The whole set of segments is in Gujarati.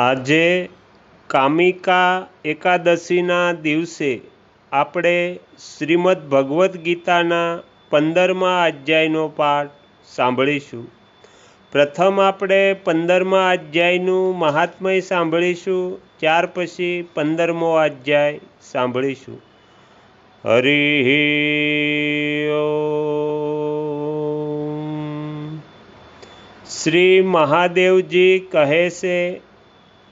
આજે કામિકા એકાદશીના દિવસે આપણે શ્રીમદ્ ભગવદ્ ગીતાના પંદરમા અધ્યાયનો પાઠ સાંભળીશું. પ્રથમ આપણે પંદરમા અધ્યાયનું મહાત્મય સાંભળીશું, ત્યાર પછી પંદરમો અધ્યાય સાંભળીશું. હરિ શ્રી મહાદેવજી કહે છે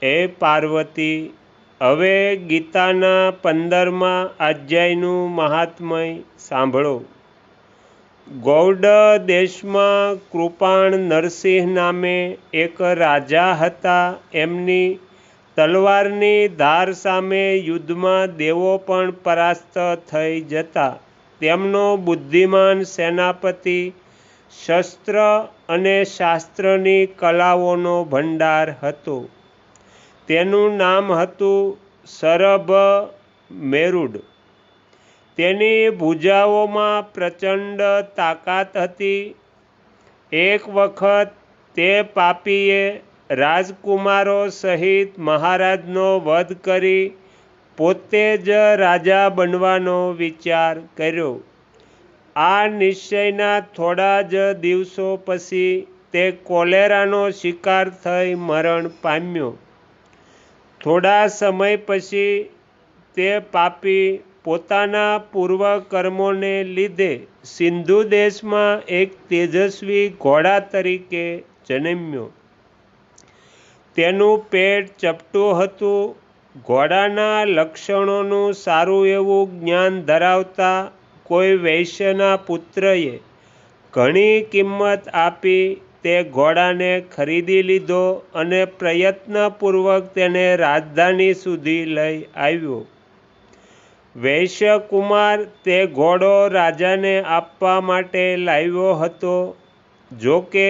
એ પાર્વતી, હવે ગીતાના પંદરમા અધ્યાયનું મહાત્મય સાંભળો. ગૌડ દેશમાં કૃપાણ નરસિંહ નામે એક રાજા હતા. એમની તલવારની ધાર સામે યુદ્ધમાં દેવો પણ પરાસ્ત થઈ જતા. તેમનો બુદ્ધિમાન સેનાપતિ, શસ્ત્ર અને શાસ્ત્રની કલાઓનો ભંડાર હતો. તેનું નામ હતું સરભ મેરુડ. તેની ભૂજાઓમાં પ્રચંડ તાકાત હતી. એક વખત તે પાપીએ રાજકુમારો સહિત મહારાજનો વધ કરી પોતે જ રાજા બનવાનો વિચાર કર્યો. આ નિશ્ચયના થોડા જ દિવસો પછી તે કોલેરાનો શિકાર થઈ મરણ પામ્યો. થોડા સમય પછી તે પાપી પોતાના પૂર્વકર્મોને લીધે સિંધુ દેશમાં એક તેજસ્વી ઘોડા તરીકે જન્મ્યો. તેનું પેટ ચપટું હતું. ઘોડાના લક્ષણોનું સારું એવું જ્ઞાન ધરાવતા કોઈ વૈશ્યના પુત્રએ ઘણી કિંમત આપી તે ઘોડાને ખરીદી લીધો અને પ્રયત્નપૂર્વક તેને રાજધાની સુધી લઈ આવ્યો. વૈશ્યકુમાર તે ઘોડો રાજાને આપવા માટે લાવ્યો હતો. જો કે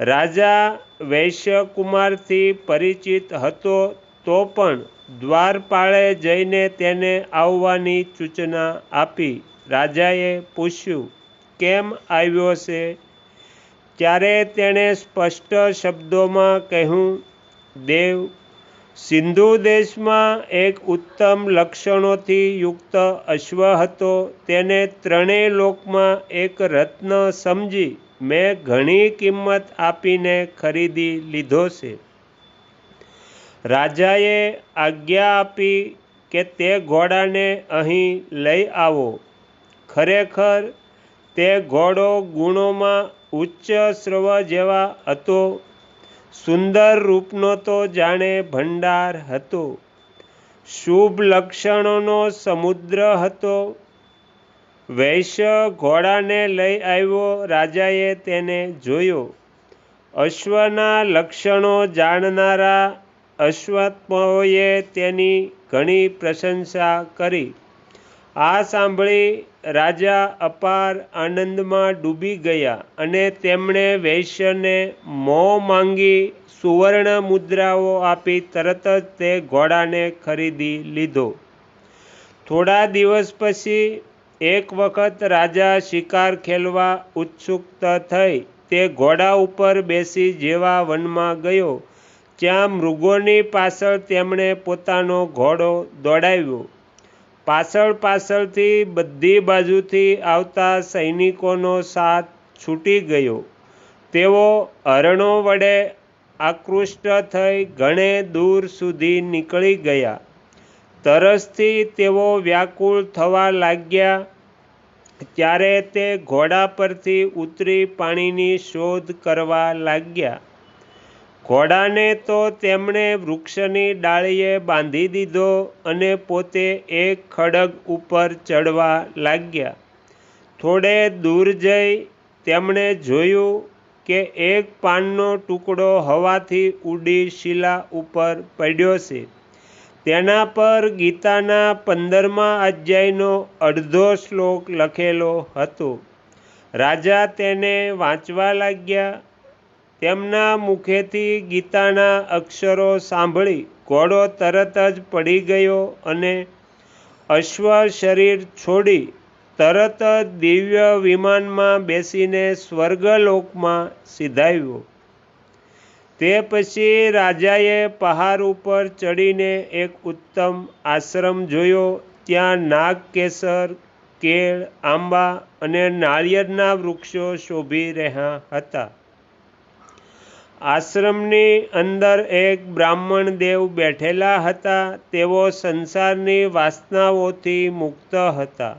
રાજા વૈશ્યકુમારથી પરિચિત હતો તો પણ દ્વારપાળે જઈને તેને આવવાની સૂચના આપી. રાજાએ પૂછ્યું, કેમ આવ્યો છે? ત્યારે તેણે સ્પષ્ટ શબ્દોમાં કહ્યું, દેવ, સિંધુ દેશમાં એક ઉત્તમ લક્ષણોથી યુક્ત અશ્વ હતો. તેને ત્રણેય લોકમાં એક રત્ન સમજી મેં ઘણી કિંમત આપીને ખરીદી લીધો છે. રાજાએ આજ્ઞા આપી કે તે ઘોડાને અહીં લઈ આવો. ખરેખર, તે ઘોડો ગુણોમાં ઉચ્ચ સ્રવ જેવા હતો. સુંદર રૂપનો તો જાણે ભંડાર હતો. શુભ લક્ષણોનો સમુદ્ર હતો. વૈશ્ય ઘોડાને લઈ આવ્યો રાજાએ તેને જોયો. અશ્વના લક્ષણો જાણનારા અશ્વત્મોએ તેની ઘણી પ્રશંસા કરી. આ સાંભળી રાજા અપાર આનંદમાં ડૂબી ગયા અને તેમણે વૈશ્યને મોં માંગી સુવર્ણ મુદ્રાઓ આપી તરત જ તે ઘોડાને ખરીદી લીધો. થોડા દિવસ પછી એક વખત રાજા શિકાર ખેલવા ઉત્સુક થઈ. તે ઘોડા ઉપર બેસી જેવા વનમાં ગયો. ત્યાં મૃગોની પાછળ તેમણે પોતાનો ઘોડો દોડાવ્યો. પાછળ પાછળથી બધી બાજુથી આવતા સૈનિકોનો સાથ છૂટી ગયો. તેઓ હરણો વડે આકૃષ્ટ થઈ ઘણે દૂર સુધી નીકળી ગયા. તરસથી તેઓ વ્યાકુળ થવા લાગ્યા. ત્યારે તે ઘોડા પરથી ઉતરી પાણીની શોધ કરવા લાગ્યા. ઘોડાને તો તેમણે વૃક્ષની ડાળીએ બાંધી દીધો અને પોતે એક ખડગ ઉપર ચડવા લાગ્યા. થોડે દૂર જઈ તેમણે જોયું કે એક પાનનો ટુકડો હવાથી ઉડી શિલા ઉપર પડ્યો છે. તેના પર ગીતાના પંદરમા અધ્યાયનો અડધો શ્લોક લખેલો હતો. રાજા તેને વાંચવા લાગ્યા તેમના મુખેથી ગીતાના અક્ષરો સાંભળી ઘોડો તરત જ પડી ગયો અને અશ્વ શરીર છોડી તરત જ દિવ્ય વિમાનમાં બેસીને સ્વર્ગલોકમાં સિધાવ્યો તે પછી રાજાએ પહાડ ઉપર ચડીને એક ઉત્તમ આશ્રમ જોયો. ત્યાં નાગ કેસર કેળ, આંબા અને નાળિયેરના વૃક્ષો શોભી રહ્યા હતા. આશ્રમની અંદર એક બ્રાહ્મણ દેવ બેઠેલા હતા. તેઓ સંસારની વાસનાઓથી મુક્ત હતા.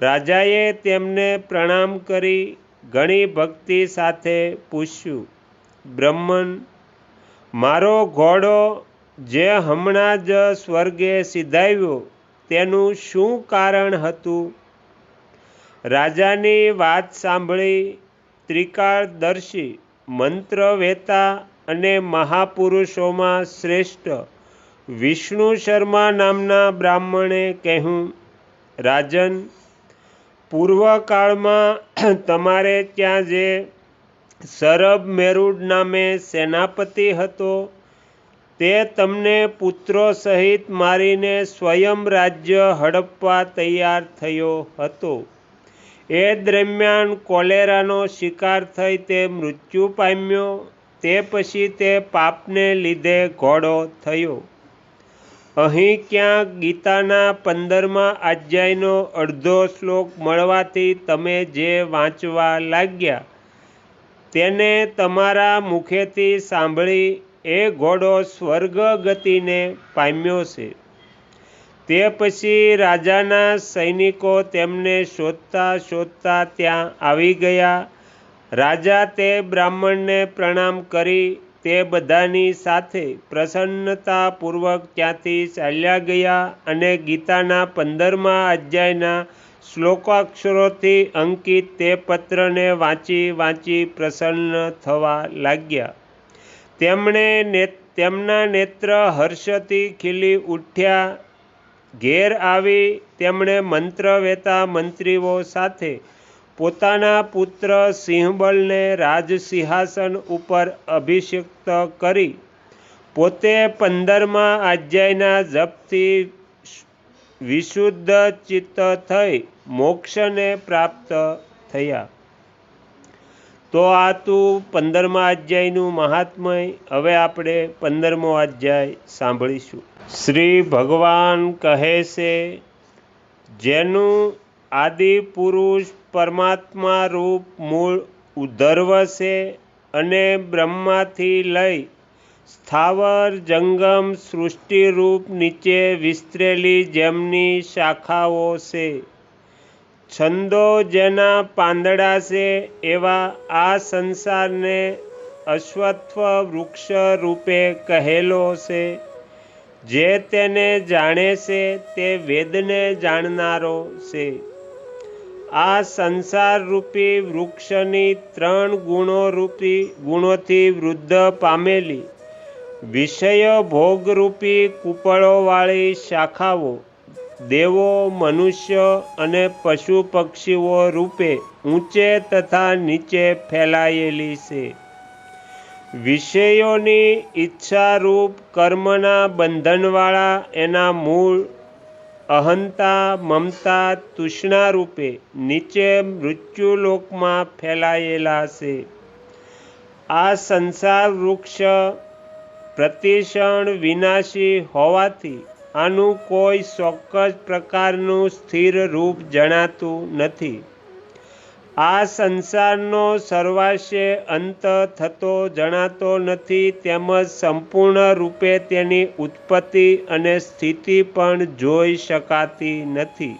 રાજાએ તેમને પ્રણામ કરી, ઘણી ભક્તિ સાથે પૂછ્યું, બ્રહ્મણ, મારો ઘોડો જે હમણાં જ સ્વર્ગે સિધાવ્યો, તેનું શું કારણ હતું? રાજાની વાત સાંભળી ત્રિકાળદર્શી મંત્રવેતા અને મહાપુરુષોમાં શ્રેષ્ઠ. વિષ્ણુ શર્મા નામના બ્રાહ્મણે કહ્યું, રાજન, પૂર્વકાળમાં તમારે ત્યાં જે સરબ મેરુડ નામે સેનાપતિ હતો, તે તમને પુત્રો સહિત મારીને સ્વયં રાજ્ય હડપવા તૈયાર થયો હતો. એ દરમિયાન કોલેરાનો શિકાર થઈ તે મૃત્યુ પામ્યો. તે પછી તે પાપને લીધે ઘોડો થયો. અહીં ક્યાંક ગીતાના પંદરમા અધ્યાયનો અડધો શ્લોક મળવાથી તમે જે વાંચવા લાગ્યા તેને તમારા મુખેથી સાંભળી એ ઘોડો સ્વર્ગ ગતિને પામ્યો છે. તે પછી રાજાના સૈનિકો તેમને શોધતા શોધતા ત્યાં આવી ગયા. રાજા તે બ્રાહ્મણને પ્રણામ કરી. તે બધાની સાથે પ્રસન્નતાપૂર્વક ત્યાંથી ચાલ્યા ગયા અને ગીતાના પંદરમા અધ્યાયના શ્લોકાક્ષરોથી અંકિત તે પત્રને વાંચી વાંચી પ્રસન્ન થવા લાગ્યા. તેમણે તેમના નેત્ર હર્ષથી ખીલી ઉઠ્યા ઘેર આવી તેમણે મંત્રવેતા મંત્રીઓ સાથે પોતાના પુત્ર સિંહબલને રાજસિંહાસન ઉપર અભિષિક્ત કરી પોતે પંદરમા આજ્યાયના જપથી વિશુદ્ધ ચિત્ત થઈ મોક્ષને પ્રાપ્ત થયા. તો આ તું પંદરમા અધ્યાયનું મહાત્મય. હવે આપણે પંદરમો અધ્યાય સાંભળીશું. શ્રી ભગવાન કહે છે, જેનું આદિ પુરુષ પરમાત્મા રૂપ મૂળ ઉદ્ધર્વ છે અને બ્રહ્માથી લઈ સ્થાવર જંગમ સૃષ્ટિરૂપ નીચે વિસ્તરેલી જેમની શાખાઓ છે. છંદો જેના પાંદડા છે, એવા આ સંસારને અશ્વત્વ વૃક્ષ રૂપે કહેલો છે. જે તેને જાણે છે, તે વેદને જાણનારો છે. આ સંસાર રૂપી વૃક્ષની ત્રણ ગુણો રૂપી ગુણોથી વૃદ્ધ પામેલી. વિષય ભોગરૂપી કૂપળોવાળી શાખાઓ. દેવો, મનુષ્ય અને પશુ પક્ષીઓ રૂપે ઊંચે તથા નીચે ફેલાયેલી છે. વિષયોની ઈચ્છારૂપ કર્મના બંધનવાળા એના મૂળ અહંતા, મમતા, તૃષ્ણા રૂપે નીચે મૃત્યુલોકમાં ફેલાયેલા છે. આ સંસાર વૃક્ષ પ્રતિષણ વિનાશી હોવાથી આનું કોઈ ચોક્કસ પ્રકારનું સ્થિર રૂપ જણાતું નથી. આ સંસારનો સર્વાશે અંત થતો જણાતો નથી, તેમજ સંપૂર્ણ રૂપે તેની ઉત્પત્તિ અને સ્થિતિ પણ જોઈ શકાતી નથી.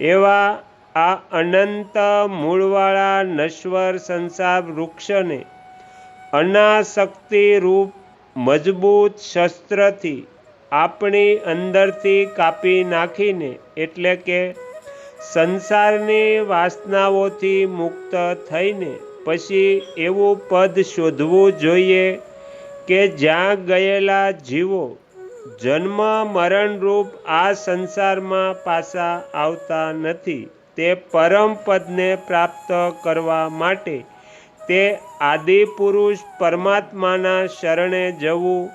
એવા આ અનંત મૂળવાળા નશ્વર સંસાર વૃક્ષને અનાશક્તિ રૂપ મજબૂત શસ્ત્રથી આપણી અંદરથી કાપી નાખીને એટલે કે સંસારની વાસનાઓથી મુક્ત થઈને પછી એવું પદ શોધવું જોઈએ કે જ્યાં ગયેલા જીવો જન્મ મરણરૂપ આ સંસારમાં પાછા આવતા નથી, તે પરમ પદને પ્રાપ્ત કરવા માટે તે આદિપુરુષ પરમાત્માના શરણે જવું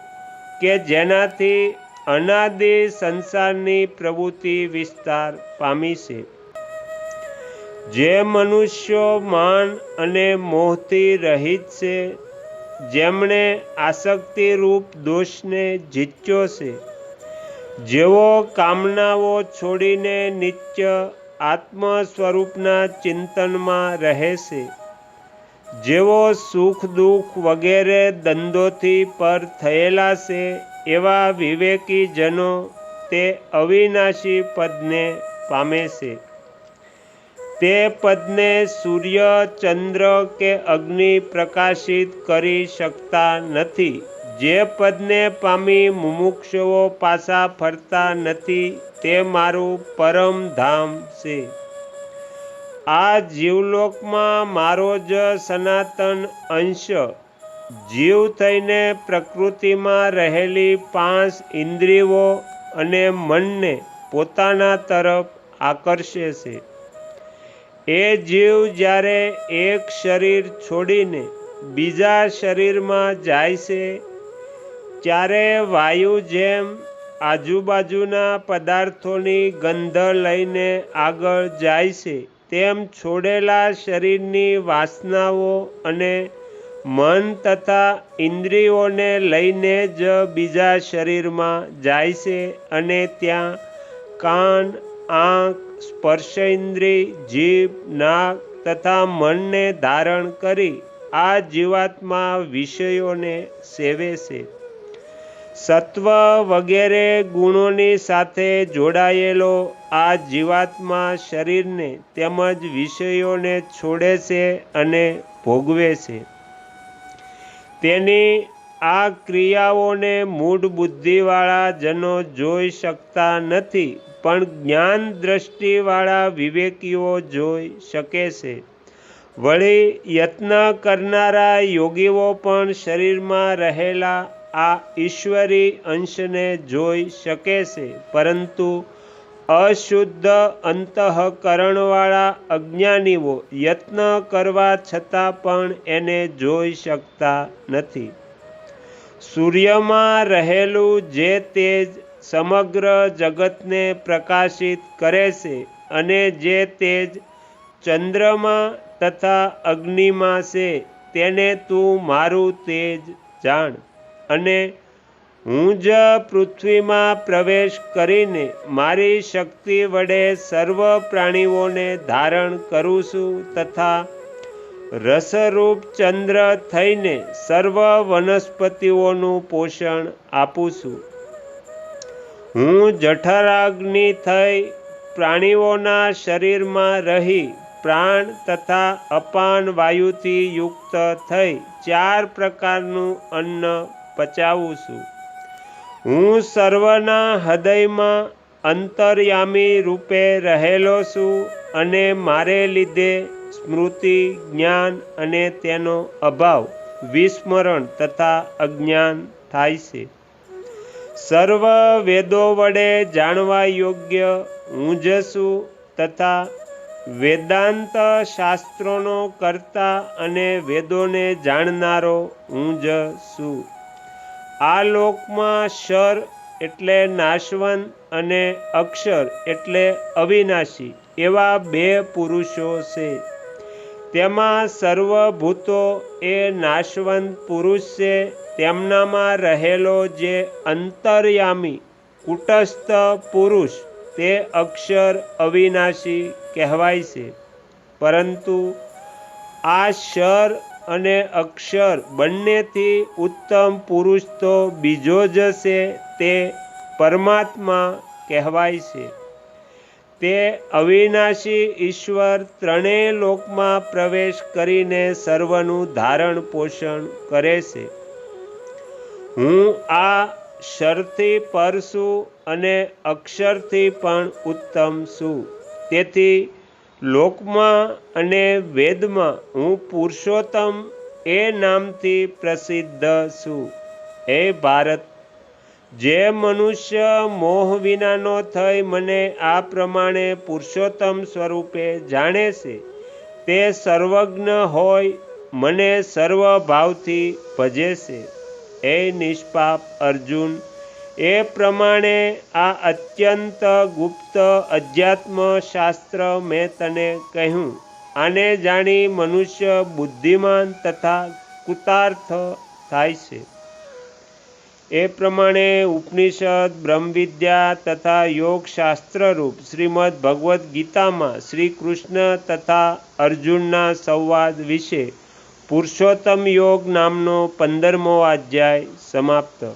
કે જેનાથી અનાદિ સંસારની પ્રવૃત્તિ વિસ્તાર પામી છે. જે મનુષ્યો માન અને મોહથી રહિત છે, જેમણે આસક્તિરૂપ દોષને જીત્યો છે. જેઓ કામનાઓ છોડીને નિત્ય આત્મ સ્વરૂપના ચિંતનમાં રહે છે. જેઓ સુખ દુઃખ વગેરે ધંધોથી પર થયેલા છે એવા વિવેકી જનો તે અવિનાશી પદને પામે છે. તે પદને સૂર્ય, ચંદ્ર કે અગ્નિ પ્રકાશિત કરી શકતા નથી. જે પદને પામી મુમુક્ષુઓ પાછા ફરતા નથી, તે મારું પરમ ધામ છે. આ જીવલોકમાં મારો જ સનાતન અંશ જીવ થઈને પ્રકૃતિમાં રહેલી પાંચ ઇન્દ્રિયો અને મનને પોતાના તરફ આકર્ષે છે. એ જીવ જ્યારે એક શરીર છોડીને બીજા શરીરમાં જાય છે, ત્યારે વાયુ જેમ આજુબાજુના પદાર્થોની ગંધ લઈને આગળ જાય છે, તેમ છોડેલા શરીરની વાસનાઓ અને મન તથા ઇન્દ્રિયોને લઈને જ બીજા શરીરમાં જાય છે અને ત્યાં કાન, આંખ સ્પર્શ ઇન્દ્રિય જીભ, નાક તથા મનને ધારણ કરી આ જીવાત્મા વિષયોને સેવે છે. સત્વ વગેરે ગુણોની સાથે જોડાયેલો આ જીવાત્મા શરીરને તેમજ વિષયોને છોડે છે અને ભોગવે છે. તેની આ ક્રિયાઓને મૂળ બુદ્ધિવાળા જનો જોઈ શકતા નથી, પણ જ્ઞાન દ્રષ્ટિવાળા વિવેકીઓ જોઈ શકે છે. વળી યત્ન કરનારા યોગીઓ પણ શરીરમાં રહેલા આ ઈશ્વરી અંશને જોઈ શકે છે, પરંતુ અશુદ્ધ અંતઃકરણવાળા અજ્ઞાનીઓ યત્ન કરવા છતાં પણ એને જોઈ શકતા નથી. સૂર્યમાં રહેલું જે તેજ સમગ્ર જગતને પ્રકાશિત કરે છે અને જે તેજ ચંદ્રમાં તથા અગ્નિમાં છે, તેને તું મારું તેજ જાણ. અને હું જ પૃથ્વીમાં પ્રવેશ કરીને મારી શક્તિ વડે સર્વ પ્રાણીઓને ધારણ કરું છું તથા રસરૂપ ચંદ્ર થઈને સર્વ વનસ્પતિઓનું પોષણ આપું છું. હું જઠરાગ્નિ થઈ પ્રાણીઓના શરીરમાં રહી પ્રાણ તથા અપાન વાયુથી યુક્ત થઈ ચાર પ્રકારનું અન્ન પચાવું છું. હું સર્વના હૃદયમાં અંતર્યામી રૂપે રહેલો છું અને મારે લીધે સ્મૃતિ, જ્ઞાન અને તેનો અભાવ, વિસ્મરણ તથા અજ્ઞાન થાય છે. સર્વ વેદો વડે જાણવા યોગ્ય હું જ છું તથા વેદાંત શાસ્ત્રોનો કરતા અને વેદોને જાણનારો હું જ છું. આ લોકમાં શર એટલે નાશવંત અને અક્ષર એટલે અવિનાશી એવા બે પુરુષો છે. તેમાં સર્વભૂતો એ નાશવંત પુરુષ છે. તેમનામાં રહેલો જે અંતર્યામી, કુટસ્થ પુરુષ તે અક્ષર અવિનાશી કહેવાય છે. પરંતુ આ શર અને અક્ષર બંનેથી ઉત્તમ પુરુષ તો બીજો જ છે તે પરમાત્મા કહેવાય છે. તે અવિનાશી ઈશ્વર ત્રણેય લોકમાં પ્રવેશ કરીને સર્વનું ધારણ પોષણ કરે છે. હું આ શરથી પર છું અને અક્ષરથી પણ ઉત્તમ છું. તેથી લોકમાં અને વેદમાં હું પુરુષોત્તમ એ નામથી પ્રસિદ્ધ છું. હે ભારત, જે મનુષ્ય મોહ વિનાનો થઈ મને આ પ્રમાણે પુરુષોત્તમ સ્વરૂપે જાણે છે, તે સર્વજ્ઞ હોય, મને સર્વ ભાવથી ભજે છે. હે નિષ્પાપ અર્જુન એ પ્રમાણે આ અત્યંત ગુપ્ત અધ્યાત્મ શાસ્ત્ર મેં તને કહ્યું. આને જાણી મનુષ્ય બુદ્ધિમાન તથા કૃતાર્થ થાય છે. એ પ્રમાણે ઉપનિષદ, બ્રહ્મવિદ્યા તથા યોગશાસ્ત્રરૂપ શ્રીમદ ભગવદ્ ગીતામાં શ્રી કૃષ્ણ તથા અર્જુનના સંવાદ વિશે પુરુષોત્તમ યોગ નામનો પંદરમો અધ્યાય સમાપ્ત.